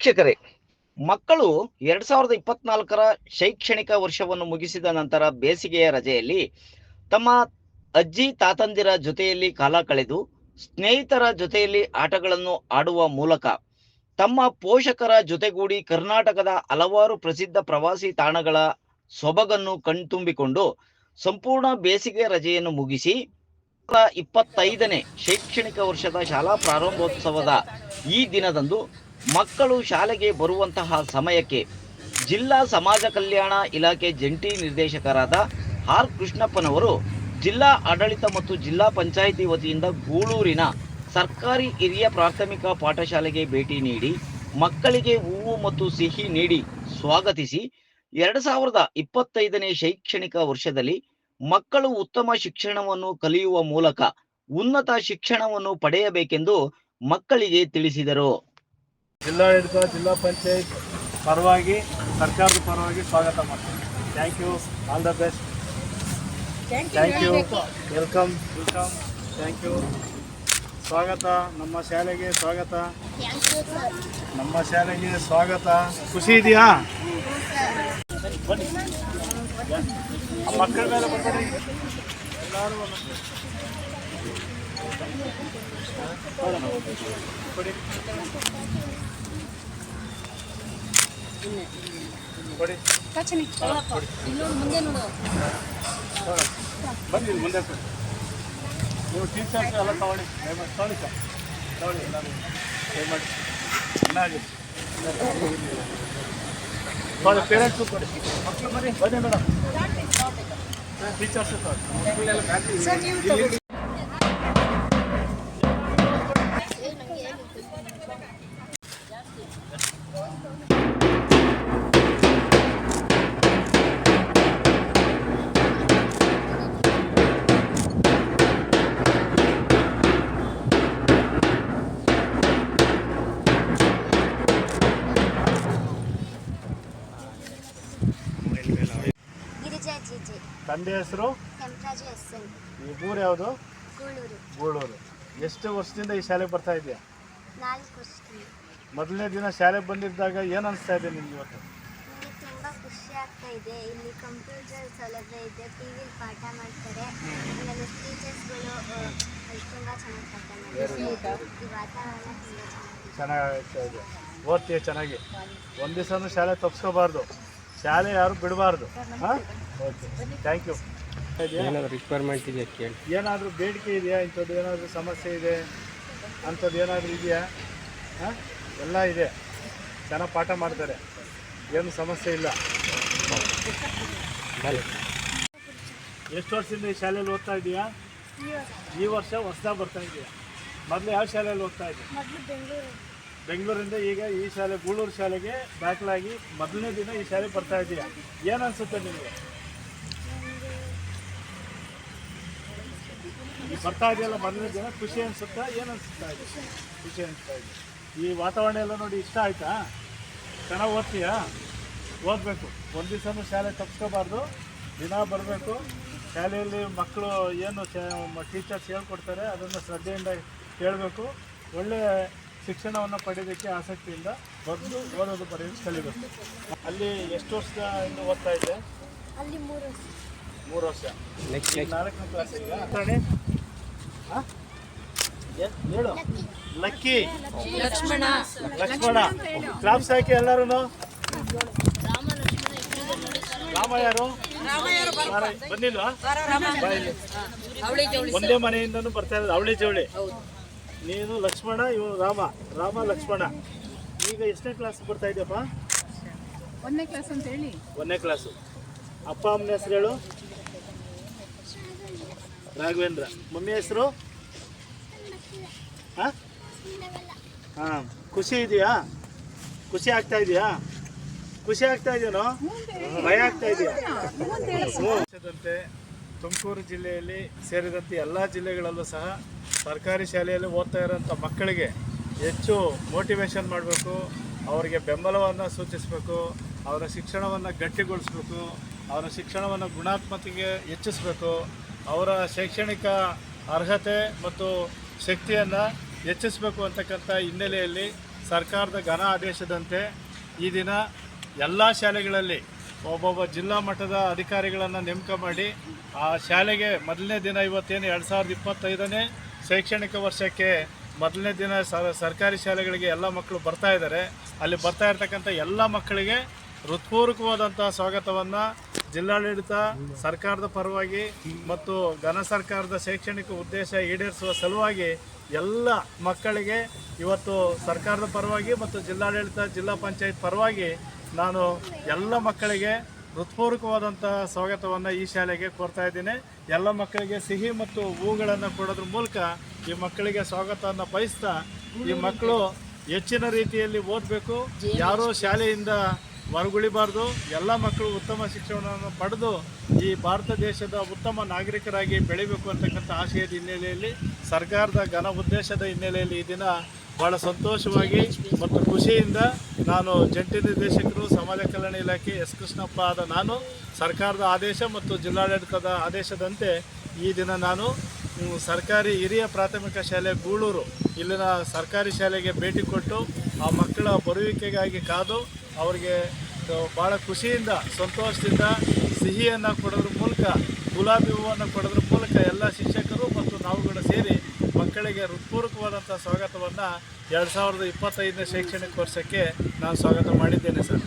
ವೀಕ್ಷಕರೇ ಮಕ್ಕಳು ಎರಡ್ ಸಾವಿರದ ಇಪ್ಪತ್ನಾಲ್ಕರ ಶೈಕ್ಷಣಿಕ ವರ್ಷವನ್ನು ಮುಗಿಸಿದ ನಂತರ ಬೇಸಿಗೆಯ ರಜೆಯಲ್ಲಿ ತಮ್ಮ ಅಜ್ಜಿ ತಾತಂದಿರ ಜೊತೆಯಲ್ಲಿ ಕಾಲ ಕಳೆದು ಸ್ನೇಹಿತರ ಜೊತೆಯಲ್ಲಿ ಆಟಗಳನ್ನು ಆಡುವ ಮೂಲಕ ತಮ್ಮ ಪೋಷಕರ ಜೊತೆಗೂಡಿ ಕರ್ನಾಟಕದ ಹಲವಾರು ಪ್ರಸಿದ್ಧ ಪ್ರವಾಸಿ ತಾಣಗಳ ಸೊಬಗನ್ನು ಕಣ್ತುಂಬಿಕೊಂಡು ಸಂಪೂರ್ಣ ಬೇಸಿಗೆ ರಜೆಯನ್ನು ಮುಗಿಸಿ ಇಪ್ಪತ್ತೈದನೇ ಶೈಕ್ಷಣಿಕ ವರ್ಷದ ಶಾಲಾ ಪ್ರಾರಂಭೋತ್ಸವದ ಈ ದಿನದಂದು ಮಕ್ಕಳು ಶಾಲೆಗೆ ಬರುವಂತಹ ಸಮಯಕ್ಕೆ ಜಿಲ್ಲಾ ಸಮಾಜ ಕಲ್ಯಾಣ ಇಲಾಖೆ ಜಂಟಿ ನಿರ್ದೇಶಕರಾದ ಆರ್ ಕೃಷ್ಣಪ್ಪನವರು ಜಿಲ್ಲಾ ಆಡಳಿತ ಮತ್ತು ಜಿಲ್ಲಾ ಪಂಚಾಯಿತಿ ವತಿಯಿಂದ ಗೂಳೂರಿನ ಸರ್ಕಾರಿ ಹಿರಿಯ ಪ್ರಾಥಮಿಕ ಪಾಠಶಾಲೆಗೆ ಭೇಟಿ ನೀಡಿ ಮಕ್ಕಳಿಗೆ ಹೂವು ಮತ್ತು ಸಿಹಿ ನೀಡಿ ಸ್ವಾಗತಿಸಿ ಎರಡು ಸಾವಿರದ ಇಪ್ಪತ್ತೈದನೇ ಶೈಕ್ಷಣಿಕ ವರ್ಷದಲ್ಲಿ ಮಕ್ಕಳು ಉತ್ತಮ ಶಿಕ್ಷಣವನ್ನು ಕಲಿಯುವ ಮೂಲಕ ಉನ್ನತ ಶಿಕ್ಷಣವನ್ನು ಪಡೆಯಬೇಕೆಂದು ಮಕ್ಕಳಿಗೆ ತಿಳಿಸಿದರು. ಜಿಲ್ಲಾಡಳಿತ ಜಿಲ್ಲಾ ಪಂಚಾಯತ್ ಪರವಾಗಿ ಸರ್ಕಾರದ ಪರವಾಗಿ ಸ್ವಾಗತ ಮಾಡ್ತೀನಿ. Thank you all the best thank you welcome welcome thank you ಸ್ವಾಗತ. ನಮ್ಮ ಶಾಲೆಗೆ ಸ್ವಾಗತ. ನಮ್ಮ ಶಾಲೆಗೆ ಸ್ವಾಗತ. ಖುಷಿ ಇದೆಯಾ? ಮಕ್ಕಳ ಮೇಲೆ ಬರ್ತಾರೆ ಎಲ್ಲರೂ ಬನ್ನಿ ಮುಂದೆ. ನೀವು ಟೀಚರ್ಸ್ ಎಲ್ಲ ತಗೊಳ್ಳಿ ತಗೊಳ್ಳಿ ಸರ್ ತಗೊಳ್ಳಿ ಎಲ್ಲರೂ ಮಾಡಿ ಚೆನ್ನಾಗಿ ತಗೊಳ್ಳಿ ಪೇರೆಂಟ್ಸು ಕೊಡಿ ಮಕ್ಕಳು ಬನ್ನಿ ಬನ್ನಿ ಮೇಡಮ್ ಟೀಚರ್ಸು ತಗೊಳ್ಳಿ ತಂದೆ ಹೆಸರು? ಈ ಊರು ಯಾವುದು? ಗೂಳೂರು. ಎಷ್ಟು ವರ್ಷದಿಂದ ಈ ಶಾಲೆಗೆ ಬರ್ತಾ ಇದೆಯಾ? ಮೊದಲನೇ ದಿನ ಶಾಲೆಗೆ ಬಂದಿದ್ದಾಗ ಏನು ಅನಿಸ್ತಾ ಇದೆ ನಿಮ್ಗೆ ಇವತ್ತು? ನನಗೆ ತುಂಬ ಖುಷಿ ಆಗ್ತಾ ಇದೆ. ಇಲ್ಲಿ ಕಂಪ್ಯೂಟರ್ ಸೌಲಭ್ಯ ಇದೆ ಟಿ ವಿಲಿ ಪಾಠ ಮಾಡ್ತಾರೆ. ಆಮೇಲೆ ಟೀಚರ್ಸ್ಗಳು ತುಂಬ ಚೆನ್ನಾಗಿ ಪಾಠ ಮಾಡ್ತಾರೆ ಈ ವಾತಾವರಣ ತುಂಬ ಚೆನ್ನಾಗಿದೆ. ಚೆನ್ನಾಗ್ತಾ ಇದೆ. ಓದ್ತೀಯ ಚೆನ್ನಾಗಿ? ಒಂದು ದಿವಸನೂ ಶಾಲೆ ತಪ್ಸ್ಕೋಬಾರ್ದು. ಶಾಲೆ ಯಾರು ಬಿಡಬಾರ್ದು. ಹಾಂ? ಓಕೆ ಥ್ಯಾಂಕ್ ಯು ಏನಾದ್ರು ರಿಕ್ವೈರ್ಮೆಂಟ್ ಇದೆಯಾ ಕೇಳಿ. ಏನಾದರೂ ಬೇಡಿಕೆ ಇದೆಯಾ? ಇಂಥದ್ದು ಏನಾದರೂ ಸಮಸ್ಯೆ ಇದೆ? ಅಂಥದ್ದು ಏನಾದರೂ ಇದೆಯಾ? ಹಾಂ? ಎಲ್ಲ ಇದೆ. ಚೆನ್ನಾಗಿ ಪಾಠ ಮಾಡ್ತಾರೆ. ಏನು ಸಮಸ್ಯೆ ಇಲ್ಲ. ಎಷ್ಟು ವರ್ಷದಿಂದ ಈ ಶಾಲೆಯಲ್ಲಿ ಓದ್ತಾ ಇದೆಯಾ? ಈ ವರ್ಷ. ಹೊಸ್ದಾಗಿ ಬರ್ತಾ ಇದೆಯಾ? ಮೊದಲು ಯಾವ ಶಾಲೆಯಲ್ಲಿ ಓದ್ತಾ ಇದೆಯಾ ಬೆಂಗಳೂರು. ಬೆಂಗಳೂರಿಂದ ಈಗ ಈ ಶಾಲೆ ಗೂಳೂರು ಶಾಲೆಗೆ ದಾಖಲಾಗಿ ಮೊದಲನೇ ದಿನ ಈ ಶಾಲೆಗೆ ಬರ್ತಾ ಇದೆಯಾ? ಏನು ಅನಿಸುತ್ತೆ ನಿಮಗೆ? ಬರ್ತಾ ಇದೆಯಲ್ಲ ಮೊದಲನೇ ದಿನ? ಖುಷಿ ಅನಿಸುತ್ತಾ? ಏನು ಅನಿಸುತ್ತಾ ಇದೆ? ಖುಷಿ. ಅನಿಸ್ತಾ ಇದೆ. ಈ ವಾತಾವರಣ ಎಲ್ಲ ನೋಡಿ ಇಷ್ಟ ಆಯ್ತಾ? ಚೆನ್ನಾಗಿ ಓದ್ತೀಯಾ? ಓದಬೇಕು. ಒಂದು ದಿವಸನೂ ಶಾಲೆ ತಪ್ಪಿಸ್ಕೋಬಾರ್ದು ದಿನ ಬರಬೇಕು. ಶಾಲೆಯಲ್ಲಿ ಮಕ್ಕಳು ಏನು ಟೀಚರ್ಸ್ ಹೇಳ್ಕೊಡ್ತಾರೆ ಅದನ್ನು ಶ್ರದ್ಧೆಯಿಂದ ಕೇಳಬೇಕು. ಒಳ್ಳೆಯ ಶಿಕ್ಷಣವನ್ನು ಪಡೆಯೋದಕ್ಕೆ ಆಸಕ್ತಿಯಿಂದ ಬಂದು ಓದೋದು ಬರೆಯೋದು ಕಲಿಬೇಕು. ಅಲ್ಲಿ ಎಷ್ಟು ವರ್ಷದಿಂದ ಓದ್ತಾ ಇದ್ದೆ? ಅಲ್ಲಿ ಮೂರು ವರ್ಷ. ವರ್ಷ. ನಾಲ್ಕನೇ ಕ್ಲಾಸ್ ಈಗ ತಾನೇ? ಆ? ಏನ್? ಹೇಳು ಲಕ್ಕಿ. ಲಕ್ಷ್ಮಣ. ಲಕ್ಷ್ಮಣ. ಕ್ಲಾಪ್ಸ್ ಹಾಕಿ ಎಲ್ಲರೂ ರಾಮ ಯಾರು? ಬಂದಿಲ್ವಾ. ಒಂದೇ ಮನೆಯಿಂದನೂ ಬರ್ತಾ ಇರೋದು ಅವಳಿ ಜವಳಿ. ನೀನು ಲಕ್ಷ್ಮಣ ಇವನು ರಾಮ. ರಾಮ ಲಕ್ಷ್ಮಣ. ಈಗ ಎಷ್ಟನೇ ಕ್ಲಾಸ್ ಬರ್ತಾ ಇದೆಯಪ್ಪ? ಒಂದನೇ ಕ್ಲಾಸ್ ಅಂತ ಹೇಳಿ. ಒಂದನೇ ಕ್ಲಾಸು ಅಪ್ಪ ಅಮ್ಮನ ಹೆಸರು ಹೇಳು. ರಾಘವೇಂದ್ರ. ಮಮ್ಮಿ ಹೆಸರು? ಹಾಂ? ಖುಷಿ ಇದೆಯಾ? ಖುಷಿ ಆಗ್ತಾ ಇದೆಯಾ? ಖುಷಿ ಆಗ್ತಾ ಇದೆಯೇನೋ? ಭಯ ಆಗ್ತಾ ಇದೆಯಾ? ವರ್ಷದಂತೆ ತುಮಕೂರು ಜಿಲ್ಲೆಯಲ್ಲಿ ಸೇರಿದಂತೆ ಎಲ್ಲ ಜಿಲ್ಲೆಗಳಲ್ಲೂ ಸಹ ಸರ್ಕಾರಿ ಶಾಲೆಯಲ್ಲಿ ಓದ್ತಾ ಇರೋಂಥ ಮಕ್ಕಳಿಗೆ ಹೆಚ್ಚು ಮೋಟಿವೇಶನ್ ಮಾಡಬೇಕು, ಅವರಿಗೆ ಬೆಂಬಲವನ್ನು ಸೂಚಿಸಬೇಕು, ಅವರ ಶಿಕ್ಷಣವನ್ನು ಗಟ್ಟಿಗೊಳಿಸ್ಬೇಕು, ಅವರ ಶಿಕ್ಷಣವನ್ನು ಗುಣಾತ್ಮಕತೆಗೆ ಹೆಚ್ಚಿಸಬೇಕು, ಅವರ ಶೈಕ್ಷಣಿಕ ಅರ್ಹತೆ ಮತ್ತು ಶಕ್ತಿಯನ್ನು ಹೆಚ್ಚಿಸಬೇಕು ಅಂತಕ್ಕಂಥ ಹಿನ್ನೆಲೆಯಲ್ಲಿ ಸರ್ಕಾರದ ಘನ ಆದೇಶದಂತೆ ಈ ದಿನ ಎಲ್ಲ ಶಾಲೆಗಳಲ್ಲಿ ಒಬ್ಬೊಬ್ಬ ಜಿಲ್ಲಾ ಮಟ್ಟದ ಅಧಿಕಾರಿಗಳನ್ನು ನೇಮಕ ಮಾಡಿ ಆ ಶಾಲೆಗೆ ಮೊದಲನೇ ದಿನ ಇವತ್ತೇನು ಎರಡು ಸಾವಿರದ ಇಪ್ಪತ್ತೈದನೇ ಶೈಕ್ಷಣಿಕ ವರ್ಷಕ್ಕೆ ಮೊದಲನೇ ದಿನ ಸರ್ ಸರ್ಕಾರಿ ಶಾಲೆಗಳಿಗೆ ಎಲ್ಲ ಮಕ್ಕಳು ಬರ್ತಾ ಇದ್ದಾರೆ. ಅಲ್ಲಿ ಬರ್ತಾ ಇರ್ತಕ್ಕಂಥ ಎಲ್ಲ ಮಕ್ಕಳಿಗೆ ಹೃತ್ಪೂರ್ವಕವಾದಂಥ ಸ್ವಾಗತವನ್ನು ಜಿಲ್ಲಾಡಳಿತ ಸರ್ಕಾರದ ಪರವಾಗಿ ಮತ್ತು ಘನ ಸರ್ಕಾರದ ಶೈಕ್ಷಣಿಕ ಉದ್ದೇಶ ಈಡೇರಿಸುವ ಸಲುವಾಗಿ ಎಲ್ಲ ಮಕ್ಕಳಿಗೆ ಇವತ್ತು ಸರ್ಕಾರದ ಪರವಾಗಿ ಮತ್ತು ಜಿಲ್ಲಾಡಳಿತ, ಜಿಲ್ಲಾ ಪಂಚಾಯತ್ ಪರವಾಗಿ ನಾನು ಎಲ್ಲ ಮಕ್ಕಳಿಗೆ ಹೃತ್ಪೂರ್ವಕವಾದಂಥ ಸ್ವಾಗತವನ್ನು ಈ ಶಾಲೆಗೆ ಕೋರ್ತಾ ಇದ್ದೀನಿ. ಎಲ್ಲ ಮಕ್ಕಳಿಗೆ ಸಿಹಿ ಮತ್ತು ಹೂಗಳನ್ನು ಕೊಡೋದ್ರ ಮೂಲಕ ಈ ಮಕ್ಕಳಿಗೆ ಸ್ವಾಗತವನ್ನು ಬಯಸ್ತಾ ಈ ಮಕ್ಕಳು ಹೆಚ್ಚಿನ ರೀತಿಯಲ್ಲಿ ಓದಬೇಕು. ಯಾರೋ ಶಾಲೆಯಿಂದ ಹೊರಗುಳಿಬಾರ್ದು ಎಲ್ಲ ಮಕ್ಕಳು ಉತ್ತಮ ಶಿಕ್ಷಣವನ್ನು ಪಡೆದು ಈ ಭಾರತ ದೇಶದ ಉತ್ತಮ ನಾಗರಿಕರಾಗಿ ಬೆಳಿಬೇಕು ಅಂತಕ್ಕಂಥ ಆಶಯದ ಹಿನ್ನೆಲೆಯಲ್ಲಿ, ಸರ್ಕಾರದ ಘನ ಉದ್ದೇಶದ ಹಿನ್ನೆಲೆಯಲ್ಲಿ ಈ ದಿನ ಭಾಳ ಸಂತೋಷವಾಗಿ ಮತ್ತು ಖುಷಿಯಿಂದ ನಾನು ಜಂಟಿ ನಿರ್ದೇಶಕರು, ಸಮಾಜ ಕಲ್ಯಾಣ ಇಲಾಖೆ ಎಸ್ ಕೃಷ್ಣಪ್ಪ ಆದ ನಾನು, ಸರ್ಕಾರದ ಆದೇಶ ಮತ್ತು ಜಿಲ್ಲಾಡಳಿತದ ಆದೇಶದಂತೆ ಈ ದಿನ ನಾನು ಸರ್ಕಾರಿ ಹಿರಿಯ ಪ್ರಾಥಮಿಕ ಶಾಲೆ ಗೂಳೂರು. ಇಲ್ಲಿನ ಸರ್ಕಾರಿ ಶಾಲೆಗೆ ಭೇಟಿ ಕೊಟ್ಟು ಆ ಮಕ್ಕಳ ಬರುವಿಕೆಗಾಗಿ ಕಾದು ಅವರಿಗೆ ಭಾಳ ಖುಷಿಯಿಂದ, ಸಂತೋಷದಿಂದ ಸಿಹಿಯನ್ನು ಕೊಡೋದ್ರ ಮೂಲಕ, ಗುಲಾಬಿ ಹೂವನ್ನು ಕೊಡೋದ್ರ ಮೂಲಕ ಎಲ್ಲ ಶಿಕ್ಷಕರು ಮತ್ತು ನಾವುಗಳು ಸೇರಿ ಮಕ್ಕಳಿಗೆ ಹೃತ್ಪೂರ್ವಕವಾದಂಥ ಸ್ವಾಗತವನ್ನು ಎರಡು ಸಾವಿರದ ಇಪ್ಪತ್ತೈದನೇ ಶೈಕ್ಷಣಿಕ ವರ್ಷಕ್ಕೆ ನಾನು ಸ್ವಾಗತ ಮಾಡಿದ್ದೇನೆ ಸರ್.